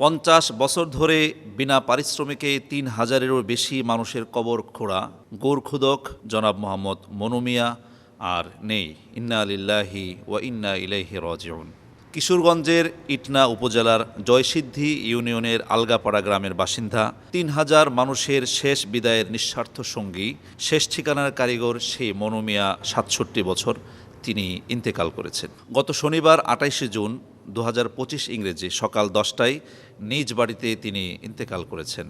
পঞ্চাশ বছর ধরে বিনা পারিশ্রমিকে তিন হাজারেরও বেশি মানুষের কবর খোঁড়া গোরখুদক জনাব মোহাম্মদ মনুমিয়া আর নেই। ইন্না আলিল্লাহি ওয়া ইন্না ইলাইহি রাজিউন। কিশোরগঞ্জের ইটনা উপজেলার জয়সিদ্ধি ইউনিয়নের আলগাপাড়া গ্রামের বাসিন্দা, তিন হাজার মানুষের শেষ বিদায়ের নিঃস্বার্থ সঙ্গী, শেষ ঠিকানার কারিগর সেই মনুমিয়া সাতষট্টি বছর তিনি ইন্তেকাল করেছেন। গত শনিবার আটাইশে জুন দু হাজার পঁচিশ ইংরেজি সকাল দশটায় নিজ বাড়িতে তিনি ইন্তেকাল করেছেন।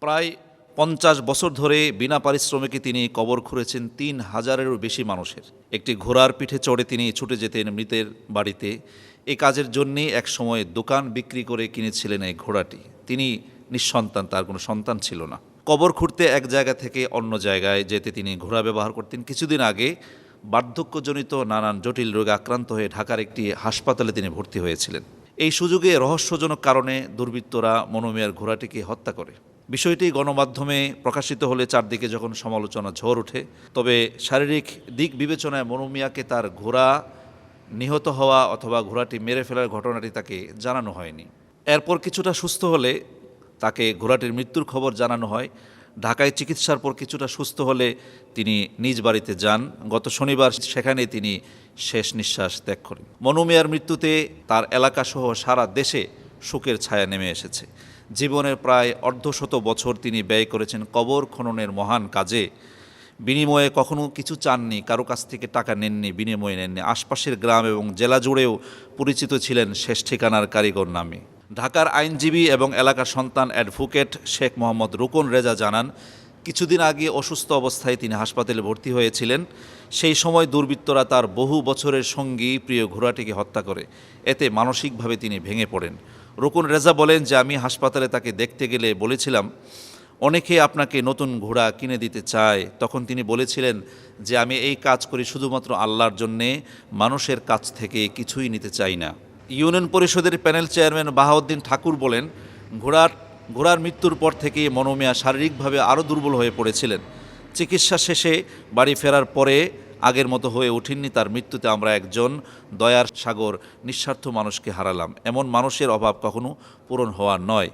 প্রায় পঞ্চাশ বছর ধরে বিনা পারিশ্রমিকে তিনি কবর খুঁড়েছেন তিন হাজারেরও বেশি মানুষের। একটি ঘোড়ার পিঠে চড়ে তিনি ছুটে যেতেন মৃতের বাড়িতে। এ কাজের জন্যেই একসময় দোকান বিক্রি করে কিনেছিলেন এই ঘোড়াটি। তিনি নিঃসন্তান, তার কোনো সন্তান ছিল না। কবর খুঁড়তে এক জায়গা থেকে অন্য জায়গায় যেতে তিনি ঘোড়া ব্যবহার করতেন। কিছুদিন আগে বার্ধক্যজনিত নানান জটিল রোগে আক্রান্ত হয়ে ঢাকার একটি হাসপাতালে তিনি ভর্তি হয়েছিলেন। এই সুযোগে রহস্যজনক কারণে দুর্বৃত্তরা মনোমিয়ার ঘোড়াটিকে হত্যা করে। বিষয়টি গণমাধ্যমে প্রকাশিত হলে চারদিকে যখন সমালোচনা ঝড় ওঠে, তবে শারীরিক দিক বিবেচনায় মনোমিয়াকে তার ঘোড়া নিহত হওয়া অথবা ঘোড়াটি মেরে ফেলার ঘটনাটি তাকে জানানো হয়নি। এরপর কিছুটা সুস্থ হলে তাকে ঘোড়াটির মৃত্যুর খবর জানানো হয়। ঢাকায় চিকিৎসার পর কিছুটা সুস্থ হলে তিনি নিজ বাড়িতে যান। গত শনিবার সেখানে তিনি শেষ নিঃশ্বাস ত্যাগ করেন। মনুমিয়ার মৃত্যুতে তার এলাকাসহ সারা দেশে শোকের ছায়া নেমে এসেছে। জীবনের প্রায় অর্ধশত বছর তিনি ব্যয় করেছেন কবর খননের মহান কাজে। বিনিময়ে কখনো কিছু চাননি, কারও কাছ থেকে টাকা নেননি, বিনিময়ে নেননি। আশপাশের গ্রাম এবং জেলা জুড়েও পরিচিত ছিলেন শেষ ঠিকানার কারিগর নামে। ঢাকার আইনজীবী এবং এলাকার সন্তান অ্যাডভোকেট শেখ মোহাম্মদ রুকন রেজা জানান, কিছুদিন আগে অসুস্থ অবস্থায় তিনি হাসপাতালে ভর্তি হয়েছিলেন। সেই সময় দুর্বৃত্তরা তার বহু বছরের সঙ্গী প্রিয় ঘোড়াটিকে হত্যা করে। এতে মানসিকভাবে তিনি ভেঙে পড়েন। রুকন রেজা বলেন যে, আমি হাসপাতালে তাকে দেখতে গেলে বলেছিলাম, অনেকে আপনাকে নতুন ঘোড়া কিনে দিতে চায়। তখন তিনি বলেছিলেন যে, আমি এই কাজ করি শুধুমাত্র আল্লাহর জন্যে, মানুষের কাছ থেকে কিছুই নিতে চাই না। ইউনিয়ন পরিষদের প্যানেল চেয়ারম্যান বাহাউদ্দিন ঠাকুর বলেন, ঘোড়ার ঘোড়ার মৃত্যুর পর থেকে মনোমিয়া শারীরিকভাবে আরও দুর্বল হয়ে পড়েছিলেন। চিকিৎসা শেষে বাড়ি ফেরার পরে আগের মতো হয়ে ওঠেননি তার মৃত্যুতে আমরা একজন দয়ার সাগর, নিঃস্বার্থ মানুষকে হারালাম। এমন মানুষের অভাব কখনো পূরণ হওয়া নয়।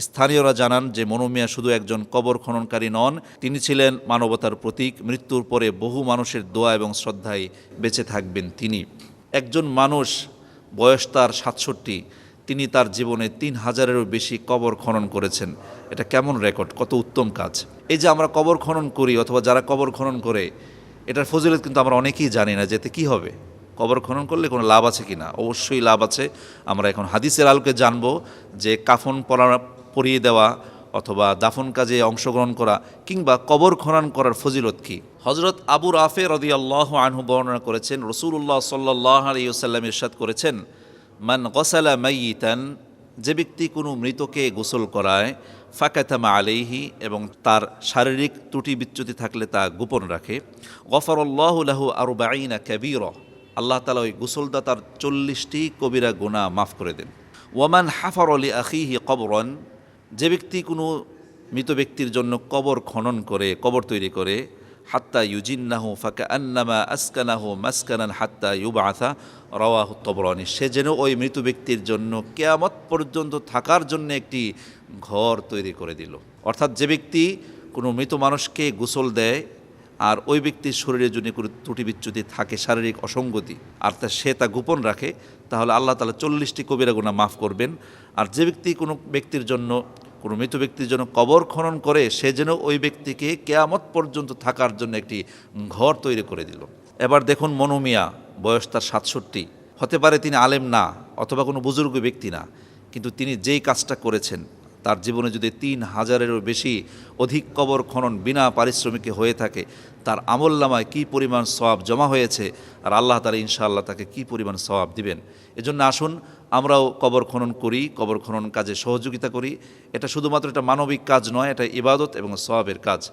স্থানীয়রা জানান যে মনোমিয়া শুধু একজন কবর খননকারী নন, তিনি ছিলেন মানবতার প্রতীক। মৃত্যুর পরে বহু মানুষের দোয়া এবং শ্রদ্ধায় বেঁচে থাকবেন তিনি। একজন মানুষ বয়স তার সাতষট্টি, তিনি তার জীবনে তিন হাজারেরও বেশি কবর খনন করেছেন। এটা কেমন রেকর্ড? কত উত্তম কাজ। এই যে আমরা কবর খনন করি অথবা যারা কবর খনন করে, এটার ফজিলত কিন্তু আমরা অনেকেই জানি না যেতে কি হবে। কবর খনন করলে কোনো লাভ আছে কি না? অবশ্যই লাভ আছে। আমরা এখন হাদিসের আলোকে জানব যে কাফন পরা, পরিয়ে দেওয়া অথবা দাফন কাজে অংশগ্রহণ করা কিংবা কবর খনন করার ফজিলত কি। হজরত আবু রাফে রদি আল্লাহ আনহু বর্ণনা করেছেন রসুল্লাহ সাল্লাহ আলিয়াল্লাম ইরশাদ করেছেন, মান গসালা মাইতান যে ব্যক্তি কোনো মৃতকে গোসল করায়, ফাকাতামা আলাইহি, এবং তার শারীরিক ত্রুটি বিচ্যুতি থাকলে তা গোপন রাখে, গফরল্লাহ লাহু আরু বাইনা কাবীর, আল্লাহ তালা ওই গোসলদাতার চল্লিশটি কবিরা গুণা মাফ করে দেন। ওয়ামান হাফর আলী আখিহি কবরন যে ব্যক্তি কোনো মৃত ব্যক্তির জন্য কবর খনন করে, কবর তৈরি করে হাত্তা ইউজিন্নাহু ফাঁকা আন্নামা আসকানাহু মাসকানান হাত্তা ইউবাথা রওয়াহু তবরানি। সে যেন ওই মৃত ব্যক্তির জন্য কেয়ামত পর্যন্ত থাকার জন্য একটি ঘর তৈরি করে দিল। অর্থাৎ যে ব্যক্তি কোনো মৃত মানুষকে গোসল দেয় আর ওই ব্যক্তির শরীরে যদি কোনো ত্রুটি বিচ্যুতি থাকে, শারীরিক অসঙ্গতি, আর তা সে তা গোপন রাখে, তাহলে আল্লাহ তালা চল্লিশটি কবিরা গুণা মাফ করবেন। আর যে ব্যক্তি কোনো ব্যক্তির জন্য কোনো মৃত ব্যক্তি যেন কবর খনন করে, সে যেন ওই ব্যক্তিকে কেয়ামত পর্যন্ত থাকার জন্য একটি ঘর তৈরি করে দিল। এবার দেখুন মনোমিয়া বয়স তার সাতষট্টি। হতে পারে তিনি আলেম না, অথবা কোনো বুজুর্গ ব্যক্তি না, কিন্তু তিনি যেই কাজটা করেছেন তার জীবনে যদি তিন হাজারেরও বেশি অধিক কবর খনন বিনা পারিশ্রমিকে হয়ে থাকে, তার আমল নামায় কী পরিমাণ সওয়াব জমা হয়েছে আর আল্লাহ তালা ইনশাআল্লাহ তাকে কী পরিমাণ সওয়াব দিবেন? এজন্য আসুন, আমরাও কবর খনন করি, কবর খনন কাজে সহযোগিতা করি। এটা শুধুমাত্র এটা মানবিক কাজ নয়, এটা ইবাদত এবং সওয়াবের কাজ।